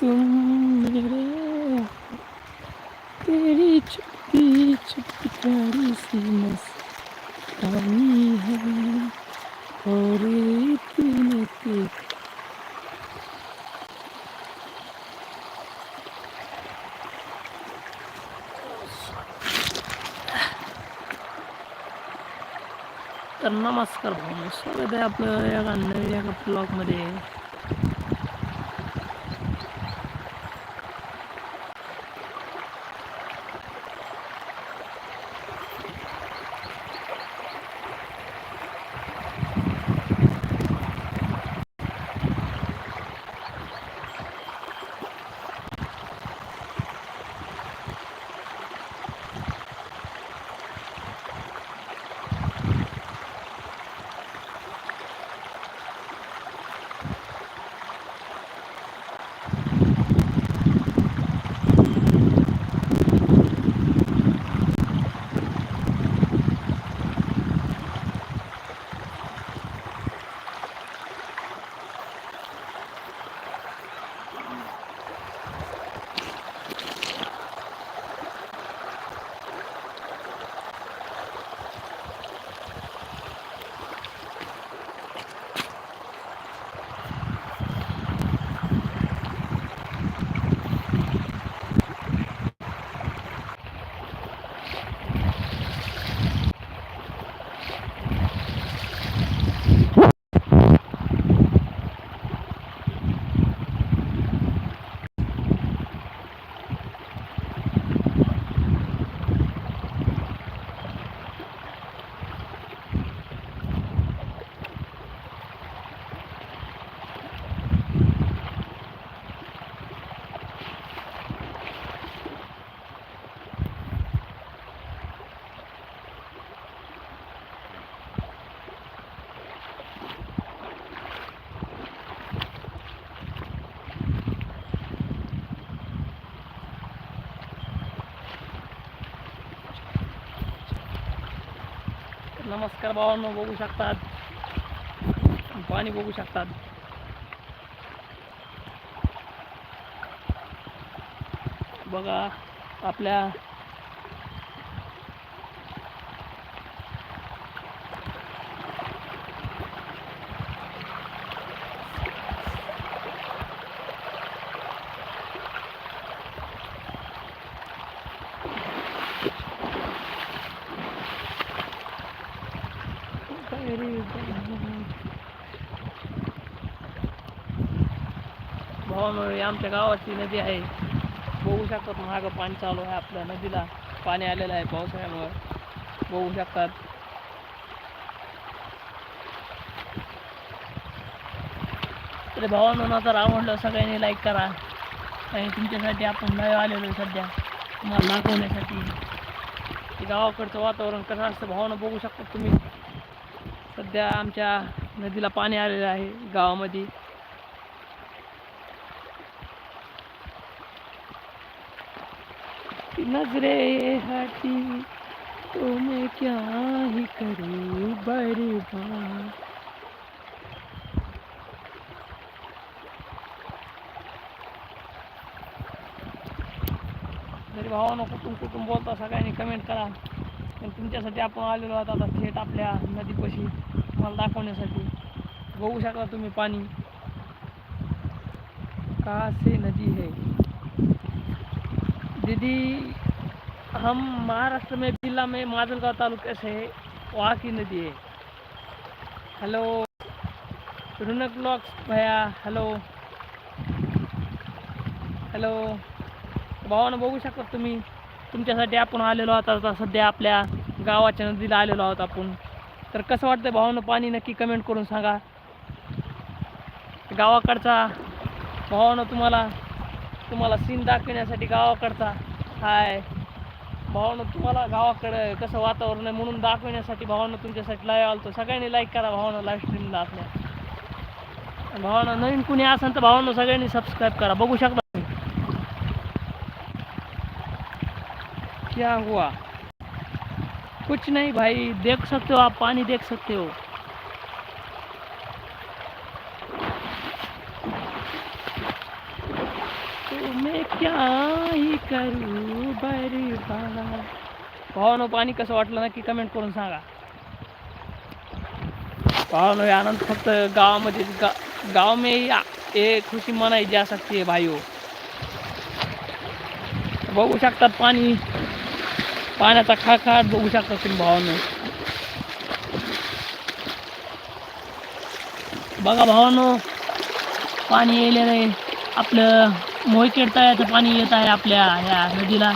तुम तेरी चुपकी चुपकारी सी मस्तानी है और इतने की नमस्कार भाऊ स्वागत आहे आपलं या गाणं या ब्लॉगमध्ये नमस्कार भावांना बघू शकतात पाणी बघू शकतात बघा आपल्या आमच्या गावाची नदी आहे बघू शकतात महाग पाणी चालू आहे आपल्या नदीला पाणी आलेलं आहे पावसाळ्यामुळे बघू शकतात तर भावांना तर आवडलं सगळ्यांनी लाईक करा आणि तुमच्यासाठी आपण नवे आलेलो सध्या तुम्हाला दाखवण्यासाठी गावाकडचं वातावरण कसं असतं भावानं बघू शकतात तुम्ही सध्या आमच्या नदीला पाणी आलेलं आहे गावामध्ये नजरे हटी तो मैं क्या ही करूँ बर्बाद तरी भावानं कुठून कुठून बोलता सगळ्यांनी कमेंट करा पण तुमच्यासाठी आपण आलेलो आहोत आता थेट आपल्या नदीपाशी मला दाखवण्यासाठी बघू शकता तुम्ही पाणी का से नदी है दीदी हम महाराष्ट्र में जिला में माजलगांव तालुका से वहाँ की नदी है हेलो रुनक ब्लॉक्स भैया हॅलो हॅलो भावान बघू शकत तुम्ही तुमच्यासाठी आपण आलेलो आहोत आता सध्या आपल्या गावाच्या नदीला आलेलो आहोत आपण तर कसं वाटतं भावानं पाणी नक्की कमेंट करून सांगा गावाकडचा भावानं तुम्हाला तुम्हाला सीन दाखवण्यासाठी गावाकडचा हाय भावानं तुम्हाला गावाकडं कसं वातावरण आहे म्हणून दाखवण्यासाठी भावानं तुमच्यासाठी लाईव्ह आलतो सगळ्यांनी लाईक करा भावानं लाईव्ह स्ट्रीमला आपल्या भावानं नवीन कुणी असेल तर भावानं सगळ्यांनी सबस्क्राईब करा बघू शकता क्या हुआ कुछ नाही भाई देख सकते हो आप पाणी देख सकते हो क्या ही करू बरबाद पाहून पाणी कसं वाटलं नक्की कमेंट करून सांगा पाहून हे आनंद फक्त गावामध्ये गा गाव में ये खुशी मनाई जा सकती है भाईओ बघू शकतात पाणी पाण्याचा खाखाट बघू शकतात तुम्ही भावानं बघा भावानो पाणी येलेलं आहे आपलं मोहकेड तर पाणी येत आहे आपल्या ह्या नदीला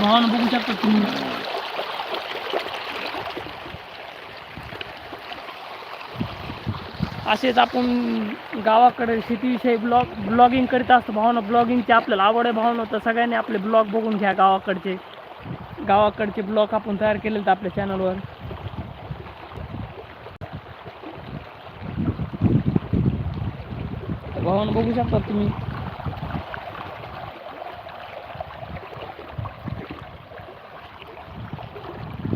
भावानं बघू शकता तुम्ही असेच आपण गावाकडे शेतीविषयी ब्लॉग ब्लॉगिंग करीत असतो भावना ब्लॉगिंगची आपल्याला आवड आहे भावना तर सगळ्यांनी आपले ब्लॉग बघून घ्या गावाकडचे गावाकडचे ब्लॉग आपण तयार केलेत तर आपल्या चॅनलवर भावानं बघू शकता तुम्ही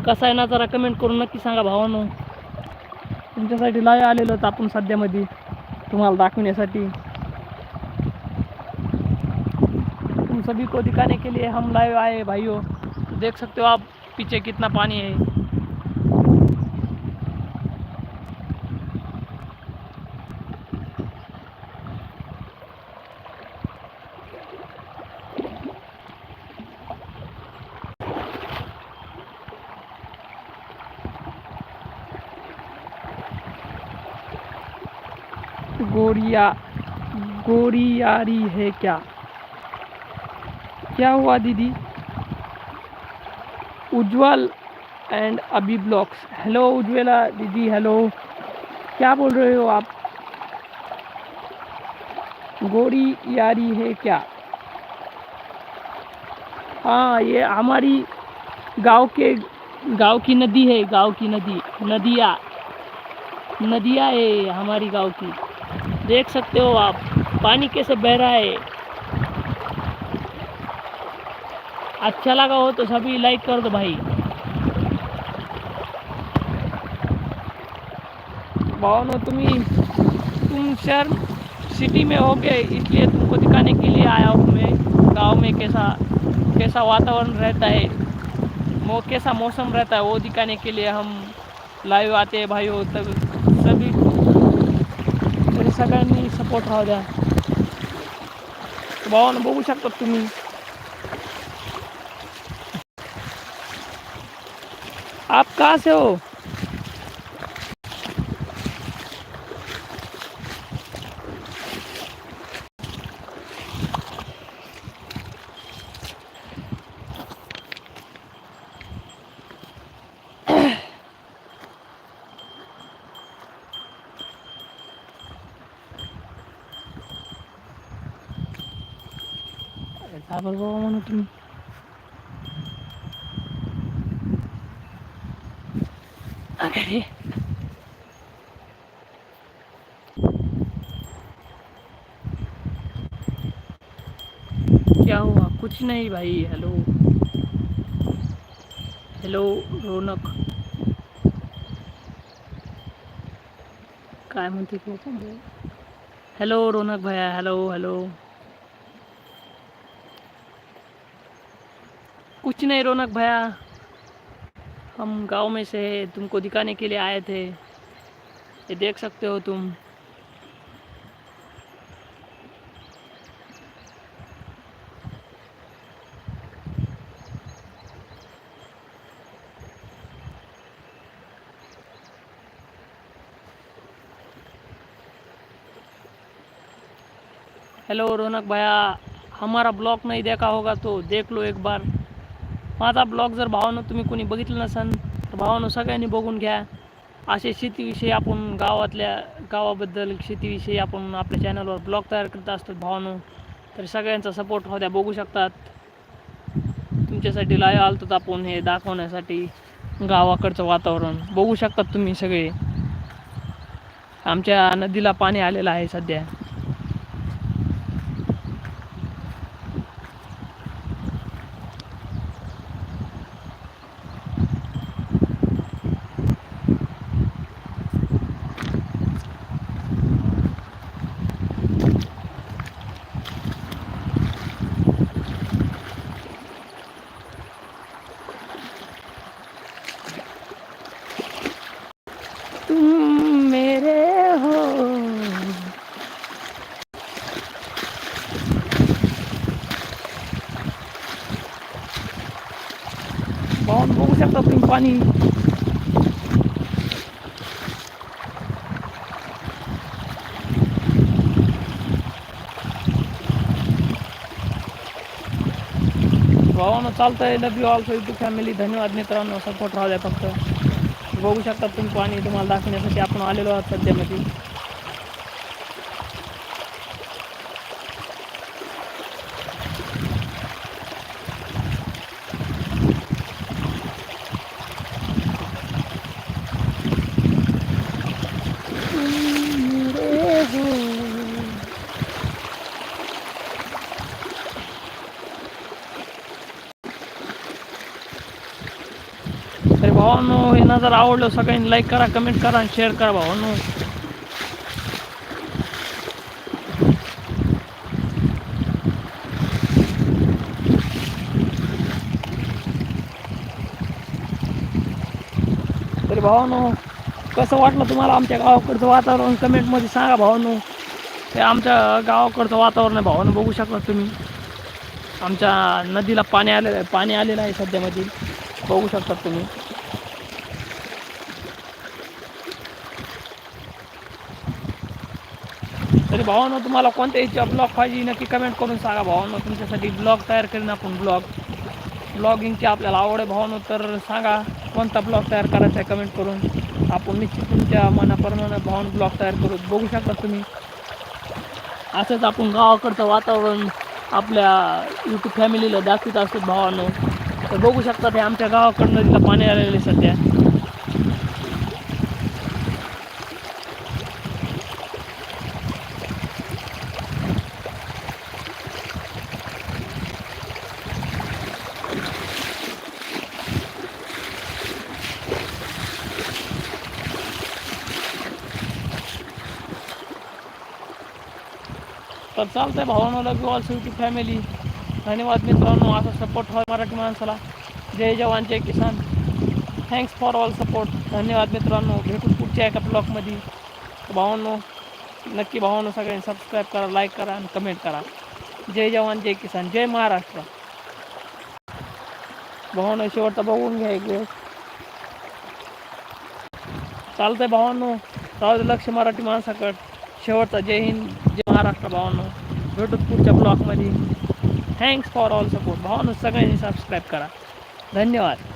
कसा आहे ना जरा कमेंट करून नक्की सांगा भावानो तुमच्यासाठी लाईव्ह आलेलो होत आपण मध्ये तुम्हाला दाखवण्यासाठी तुम सभी को दिखाने के लिए हम लाइव आए भाइयों देख सकते हो आप पीछे कितना पानी है गोरिया गोरियारी है क्या क्या हुआ दीदी उज्जवल एंड अभी ब्लॉक्स हेलो उज्ज्वला दीदी हेलो क्या बोल रहे हो आप गोरी यारी है क्या हाँ ये हमारी गांव के गांव की नदी है गांव की नदी नदिया नदिया है हमारी गांव की देख सकते हो आप पानी कैसे बह रहा है अच्छा लगा हो तो सभी लाइक कर दो भाई भावन हो तुम शहर सिटी में हो गए इसलिए तुमको दिखाने के लिए आया हूँ मैं गांव में कैसा कैसा वातावरण रहता है मो कैसा मौसम रहता है वो दिखाने के लिए हम लाइव आते हैं भाई हो तब सगळ्यांनी सपोर्ट राहू द्या भावानं बघू शकता तुम्ही आप कहाँ से हो আবার বাবা মা तुम আরে क्या हुआ कुछ नहीं भाई हेलो हेलो रौनक काय म्हणते हेलो रौनक भैया हेलो हेलो कुछ नहीं रौनक भैया हम गांव में से तुमको दिखाने के लिए आए थे ये देख सकते हो तुम हेलो रौनक भैया हमारा ब्लॉग नहीं देखा होगा तो देख लो एक बार माझा ब्लॉग जर भावानं तुम्ही कोणी बघितलं नसाल तर भावानं सगळ्यांनी बघून घ्या असे शेतीविषयी आपण गावातल्या गावाबद्दल शेतीविषयी आपण आपल्या चॅनलवर ब्लॉग तयार करत असतो भावानं तर सगळ्यांचा सपोर्ट द्या बघू शकतात तुमच्यासाठी लाय आलतो आपण हे दाखवण्यासाठी गावाकडचं वातावरण बघू शकतात तुम्ही सगळे आमच्या नदीला पाणी आलेलं आहे सध्या सकता तुम पानी भावानं चालतं आहे love you all so to family धन्यवाद मित्रांनो सपोर्ट राहू द्या फक्त बघू शकता तुम्ही पाणी तुम्हाला दाखवण्यासाठी आपण आलेलो आहात जर आवडलं सगळ्यांनी लाईक करा कमेंट करा आणि शेअर करा भावांनो तरी भावानो कसं वाटलं तुम्हाला आमच्या गावाकडचं वातावरण कमेंटमध्ये सांगा भावानो हे आमच्या गावाकडचं वातावरण आहे भावानं बघू शकता तुम्ही आमच्या नदीला पाणी आलेलं आहे पाणी आलेलं आहे सध्यामध्ये बघू शकता तुम्ही तरी भावानो तुम्हाला कोणत्या याच्या ब्लॉग पाहिजे नक्की कमेंट करून सांगा भावानो तुमच्यासाठी ब्लॉग तयार करीन आपण ब्लॉग ब्लॉगिंगची आपल्याला आवड आहे भावानो तर सांगा कोणता ब्लॉग तयार करायचा आहे कमेंट करून आपण निश्चित तुमच्या मनाप्रमाणे भावान ब्लॉग तयार करू बघू शकता तुम्ही असंच आपण गावाकडचं वातावरण आपल्या यूट्यूब फॅमिलीला दाखवित असतो भावानो तर बघू शकतात हे आमच्या गावाकडनं नदीला पाणी आलेलं आहे सध्या तर चालतं आहे भावानो लव ऑल टू फॅमिली धन्यवाद मित्रांनो असा सपोर्ट व्हा मराठी माणसाला जय जवान जय किसान थँक्स फॉर ऑल सपोर्ट धन्यवाद मित्रांनो भेटू पुढच्या एका ब्लॉगमध्ये भावांनो नक्की भावानो सगळ्यांनी सबस्क्राईब करा लाईक करा आणि कमेंट करा जय जवान जय किसान जय महाराष्ट्र भावांनो शेवटचा बघून घ्या एक वेळ चालतंय भावांनो राहू लक्ष मराठी माणसाकडं शेवटचा जय हिंद जय महाराष्ट्र भावानो भेटूत पुढच्या ब्लॉगमध्ये थँक्स फॉर ऑल सपोर्ट भावांनो सगळ्यांनी सबस्क्राईब करा धन्यवाद